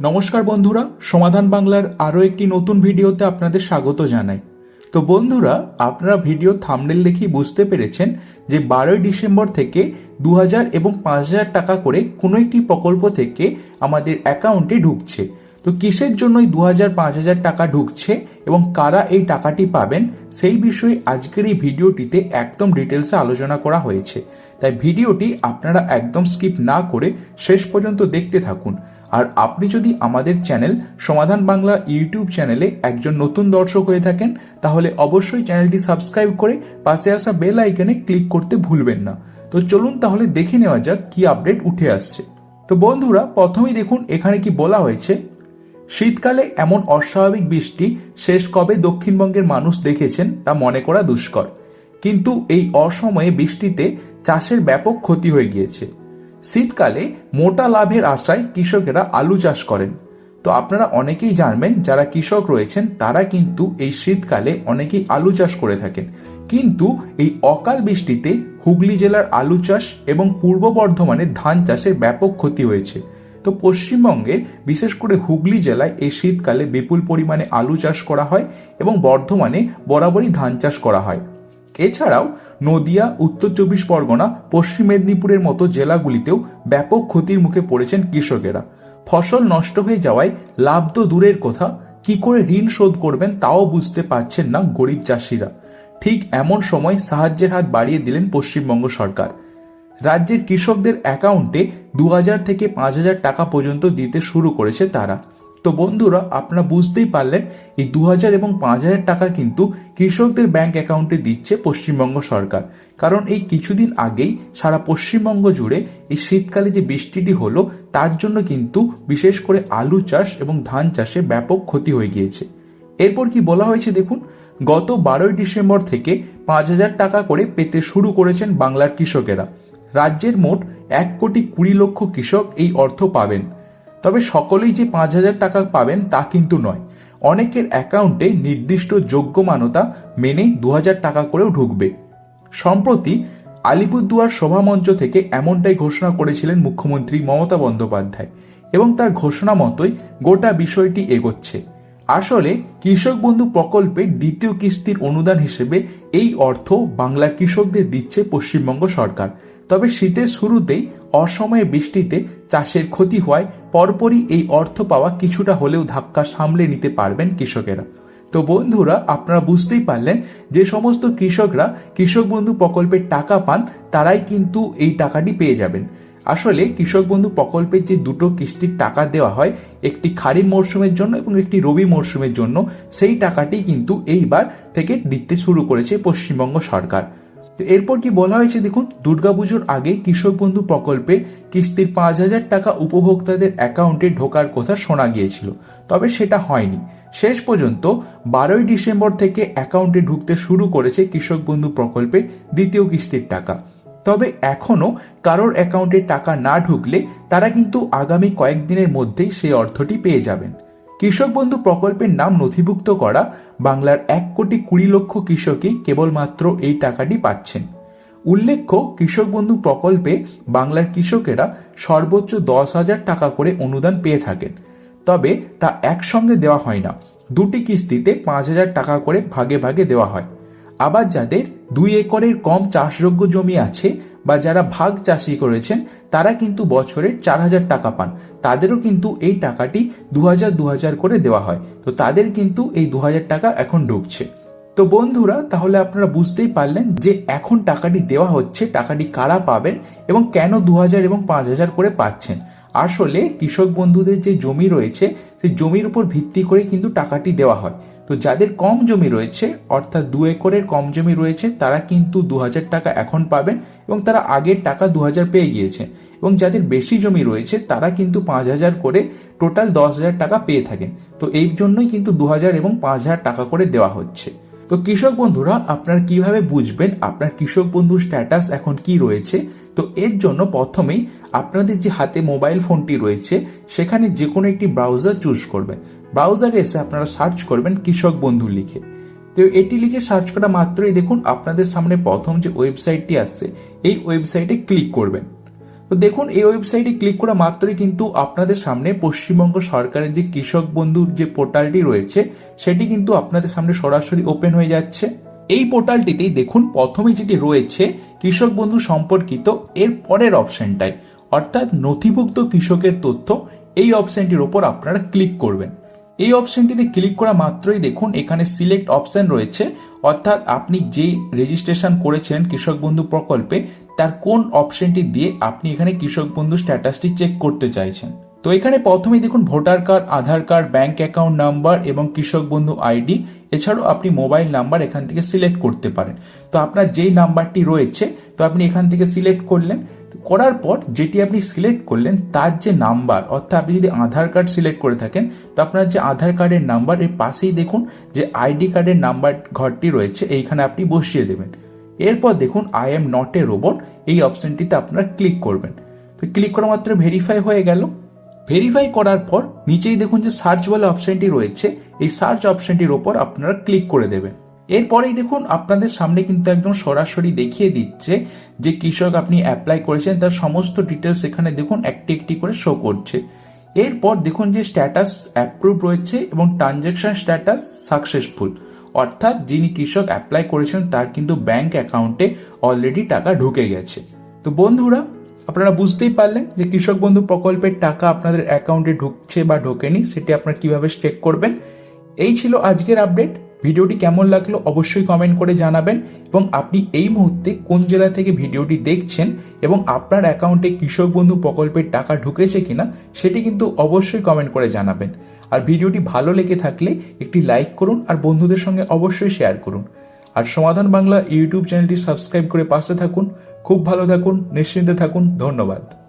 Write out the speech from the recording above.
নমস্কার বন্ধুরা, সমাধান বাংলার আরও একটি নতুন ভিডিওতে আপনাদের স্বাগত জানাই। তো বন্ধুরা, আপনারা ভিডিও থামনেল দেখেই বুঝতে পেরেছেন যে বারোই ডিসেম্বর থেকে দু হাজার এবং পাঁচ হাজার টাকা করে কোনো একটি প্রকল্প থেকে আমাদের অ্যাকাউন্টে ঢুকছে। তো কিসের জন্য এই দু হাজার পাঁচ হাজার টাকা ঢুকছে এবং কারা এই টাকাটি পাবেন সেই বিষয়ে আজকের এই ভিডিওটিতে একদম ডিটেলসে আলোচনা করা হয়েছে। তাই ভিডিওটি আপনারা একদম স্কিপ না করে শেষ পর্যন্ত দেখতে থাকুন। আর আপনি যদি আমাদের চ্যানেল সমাধান বাংলা ইউটিউব চ্যানেলে একজন নতুন দর্শক হয়ে থাকেন, তাহলে অবশ্যই চ্যানেলটি সাবস্ক্রাইব করে পাশে আসা বেল আইকনে ক্লিক করতে ভুলবেন না। তো চলুন তাহলে দেখে নেওয়া যাক কি আপডেট উঠে আসছে। তো বন্ধুরা, প্রথমেই দেখুন এখানে কি বলা হয়েছে। শীতকালে এমন অস্বাভাবিক বৃষ্টি শেষ কবে দক্ষিণবঙ্গের মানুষ দেখেছেন তা মনে করা দুষ্কর। কিন্তু এই অসময়ে বৃষ্টিতে চাষের ব্যাপক ক্ষতি হয়ে গিয়েছে। শীতকালে মোটা লাভের আশায় কৃষকেরা আলু চাষ করেন। তো আপনারা অনেকেই জানবেন, যারা কৃষক রয়েছেন, তারা কিন্তু এই শীতকালে অনেকেই আলু চাষ করে থাকেন। কিন্তু এই অকাল বৃষ্টিতে হুগলি জেলার আলু চাষ এবং পূর্ব বর্ধমানের ধান চাষের ব্যাপক ক্ষতি হয়েছে। তো পশ্চিমবঙ্গে বিশেষ করে হুগলি জেলায় এই শীতকালে বিপুল পরিমাণে আলু চাষ করা হয় এবং বর্ধমানে বরাবরই ধান চাষ করা হয়। এছাড়াও নদিয়া, উত্তর চব্বিশ পরগনা, পশ্চিম মেদিনীপুরের মতো জেলাগুলিতেও ব্যাপক ক্ষতির মুখে পড়েছেন কৃষকেরা। ফসল নষ্ট হয়ে যাওয়ায় লাভ তো দূরের কথা, কি করে ঋণ শোধ করবেন তাও বুঝতে পারছেন না গরিব চাষিরা। ঠিক এমন সময় সাহায্যের হাত বাড়িয়ে দিলেন পশ্চিমবঙ্গ সরকার। রাজ্যের কৃষকদের অ্যাকাউন্টে দু হাজার থেকে পাঁচ হাজার টাকা পর্যন্ত দিতে শুরু করেছে তারা। তো বন্ধুরা, আপনারা বুঝতেই পারলেন, এই দু হাজার এবং পাঁচ হাজার টাকা কিন্তু কৃষকদের ব্যাংক অ্যাকাউন্টে দিচ্ছে পশ্চিমবঙ্গ সরকার। কারণ এই কিছুদিন আগেই সারা পশ্চিমবঙ্গ জুড়ে এই শীতকালে যে বৃষ্টিটি হলো, তার জন্য কিন্তু বিশেষ করে আলু চাষ এবং ধান চাষে ব্যাপক ক্ষতি হয়ে গিয়েছে। এরপর কি বলা হয়েছে দেখুন, গত বারোই ডিসেম্বর থেকে পাঁচ হাজার টাকা করে পেতে শুরু করেছেন বাংলার কৃষকেরা। রাজ্যের মোট এক কোটি কুড়ি লক্ষ কৃষক এই অর্থ পাবেন। তবে সকলেই যে পাঁচ হাজার টাকা পাবেন তা কিন্তু নয়। অনেকের অ্যাকাউন্টে নির্দিষ্ট যোগ্য মানতা মেনে দু হাজার টাকা করেও ঢুকবে। সম্প্রতি আলিপুরদুয়ার সভামঞ্চ থেকে এমনটাই ঘোষণা করেছিলেন মুখ্যমন্ত্রী মমতা বন্দ্যোপাধ্যায় এবং তার ঘোষণা মতোই গোটা বিষয়টি এগোচ্ছে। আসলে, কৃষক বন্ধু প্রকল্পের দ্বিতীয় কিস্তির অনুদান হিসেবে এই অর্থ বাংলার কৃষকদের দিচ্ছে পশ্চিমবঙ্গ সরকার। তবে শীতের শুরুতেই অসময়ে বৃষ্টিতে চাষের ক্ষতি হওয়ায় পরপরই এই অর্থ পাওয়া কিছুটা হলেও ধাক্কা সামলে নিতে পারবেন কৃষকেরা। তো বন্ধুরা, আপনারা বুঝতেই পারলেন যে সমস্ত কৃষকরা কৃষক বন্ধু প্রকল্পের টাকা পান, তারাই কিন্তু এই টাকাটি পেয়ে যাবেন। আসলে কৃষক বন্ধু প্রকল্পের যে দুটো কিস্তির টাকা দেওয়া হয়, একটি খারিফ মরশুমের জন্য এবং একটি রবি মরশুমের জন্য, সেই টাকাটি কিন্তু এইবার থেকে দিতে শুরু করেছে পশ্চিমবঙ্গ সরকার। তো এরপর কি বলা হয়েছে দেখুন দুর্গাপুজোর আগে কৃষক বন্ধু প্রকল্পের কিস্তির পাঁচ হাজার টাকা উপভোক্তাদের অ্যাকাউন্টে ঢোকার কথা শোনা গিয়েছিল, তবে সেটা হয়নি। শেষ পর্যন্ত বারোই ডিসেম্বর থেকে অ্যাকাউন্টে ঢুকতে শুরু করেছে কৃষক বন্ধু প্রকল্পের দ্বিতীয় কিস্তির টাকা। তবে এখনও কারোর অ্যাকাউন্টে টাকা না ঢুকলে তারা কিন্তু আগামী কয়েকদিনের মধ্যেই সেই অর্থটি পেয়ে যাবেন। কৃষক বন্ধু প্রকল্পের নাম নথিভুক্ত করা বাংলার এক কোটি কুড়ি লক্ষ কৃষকই কেবলমাত্র এই টাকাটি পাচ্ছেন। উল্লেখ্য, কৃষক বন্ধু প্রকল্পে বাংলার কৃষকেরা সর্বোচ্চ দশ হাজার টাকা করে অনুদান পেয়ে থাকেন। তবে তা একসঙ্গে দেওয়া হয় না। দুটি কিস্তিতে পাঁচ হাজার টাকা করে ভাগে ভাগে দেওয়া হয়। আবার যাদের দুই একরের কম চাষযোগ্য জমি আছে বা যারা ভাগ চাষি করেছেন, তারা কিন্তু বছরে চার হাজার টাকা পান। তাদেরও কিন্তু এই টাকাটি দু হাজার দু হাজার করে দেওয়া হয়। তো তাদের কিন্তু এই দু হাজার টাকা এখন ঢুকছে। তো বন্ধুরা, তাহলে আপনারা বুঝতেই পারলেন যে এখন টাকাটি দেওয়া হচ্ছে, টাকাটি কারা পাবেন এবং কেন দু হাজার এবং পাঁচ হাজার করে পাচ্ছেন? আসলে কৃষক বন্ধুদের যে জমি রয়েছে, সেই জমির উপর ভিত্তি করে কিন্তু টাকাটি দেওয়া হয়। তো যাদের কম জমি রয়েছে, অর্থাৎ দু একরের কম জমি রয়েছে, তারা কিন্তু দু হাজার টাকা এখন পাবেন এবং তারা আগের টাকা দু হাজার পেয়ে গিয়েছে। এবং যাদের বেশি জমি রয়েছে, তারা কিন্তু পাঁচ হাজার করে টোটাল দশ হাজার টাকা পেয়ে থাকেন। তো এই জন্যই কিন্তু দু হাজার এবং পাঁচ হাজার টাকা করে দেওয়া হচ্ছে। তো কৃষক বন্ধুরা, আপনার কীভাবে বুঝবেন আপনার কৃষক বন্ধুর স্ট্যাটাস এখন কি রয়েছে? তো এর জন্য প্রথমেই আপনাদের যে হাতে মোবাইল ফোনটি রয়েছে, সেখানে যে কোনো একটি ব্রাউজার চুজ করবেন। ব্রাউজারে এসে আপনারা সার্চ করবেন কৃষক বন্ধু লিখে। তো এটি লিখে সার্চ করা মাত্রই দেখুন আপনাদের সামনে প্রথম যে ওয়েবসাইটটি আসছে, এই ওয়েবসাইটে ক্লিক করবেন। তো দেখুন এই ওয়েবসাইটে ক্লিক করা মাত্রই কিন্তু আপনাদের সামনে পশ্চিমবঙ্গ সরকারের যে কৃষক বন্ধুর যে পোর্টালটি রয়েছে, সেটি কিন্তু আপনাদের সামনে সরাসরি ওপেন হয়ে যাচ্ছে। এই পোর্টালটিতেই দেখুন প্রথমে যেটি রয়েছে, কৃষক বন্ধু সম্পর্কিত এর পরের অপশনটাই অর্থাৎ নথিভুক্ত কৃষকের তথ্য, এই অপশনটির ওপর আপনারা ক্লিক করবেন। এই অপশনটিতে ক্লিক করা মাত্রই দেখুন এখানে সিলেক্ট অপশন রয়েছে। অর্থাৎ আপনি যে রেজিস্ট্রেশন করেছিলেন কৃষক বন্ধু প্রকল্পে, তার কোন অপশনটি দিয়ে আপনি এখানে কৃষক বন্ধু স্ট্যাটাসটি চেক করতে চাইছেন। তো এখানে প্রথমে দেখুন voter card, Aadhaar card, bank account number এবং কৃষক বন্ধু আইডি। এছাড়াও আপনি মোবাইল নাম্বার এখান থেকে সিলেক্ট করতে পারেন। তো আপনার যেই নাম্বারটি রয়েছে, তো আপনি এখান থেকে সিলেক্ট করলেন। করার পর যেটি আপনি সিলেক্ট করলেন, তার যে নাম্বার, অর্থাৎ আপনি যদি আধার কার্ড সিলেক্ট করে থাকেন, তো আপনার যে আধার কার্ডের নাম্বার, এর পাশেই দেখুন যে আইডি কার্ডের নাম্বার ঘরটি রয়েছে, এইখানে আপনি বসিয়ে দেবেন। এরপর দেখুন I am not a robot এই অপশনটিতে আপনারা ক্লিক করবেন। তো ক্লিক করা মাত্র ভেরিফাই হয়ে গেল। ভেরিফাই করার পর নিচেই দেখুন যে সার্চ বলে অপশনটি রয়েছে। এই সার্চ অপশনটির ওপর আপনারা ক্লিক করে দেবেন। এরপরেই দেখুন আপনাদের সামনে কিন্তু একদম সরাসরি দেখিয়ে দিচ্ছে যে কৃষক আপনি অ্যাপ্লাই করেছেন, তার সমস্ত ডিটেলস এখানে দেখুন একটি একটি করে শো করছে। এরপর দেখুন যে স্ট্যাটাস অ্যাপ্রুভ রয়েছে এবং ট্রানজ্যাকশন স্ট্যাটাস সাকসেসফুল অর্থাৎ যিনি কৃষক অ্যাপ্লাই করেছেন, তার কিন্তু ব্যাংক অ্যাকাউন্টে অলরেডি টাকা ঢুকে গেছে। তো বন্ধুরা আপনারা বুঝতেই পারলেন যে কৃষক বন্ধু প্রকল্পের টাকা আপনাদের অ্যাকাউন্টে ঢুকছে বা ঢোকেনি, সেটি আপনারা কীভাবে চেক করবেন? এই ছিল আজকের আপডেট ভিডিওটি কেমন লাগল অবশ্যই কমেন্ট করে জানাবেন এবং আপনি এই মুহূর্তে কোন জেলা থেকে ভিডিওটি দেখছেন এবং আপনার অ্যাকাউন্টে কৃষক বন্ধু প্রকল্পের টাকা ঢুকেছে কিনা, সেটি কিন্তু অবশ্যই কমেন্ট করে জানাবেন। আর ভিডিওটি ভালো লেগে থাকলে একটি লাইক করুন আর বন্ধুদের সঙ্গে অবশ্যই শেয়ার করুন। আর সমাধান বাংলা ইউটিউব চ্যানেলটি সাবস্ক্রাইব করে পাশে থাকুন। খুব ভালো থাকুন, নিশ্চিন্তে থাকুন। ধন্যবাদ।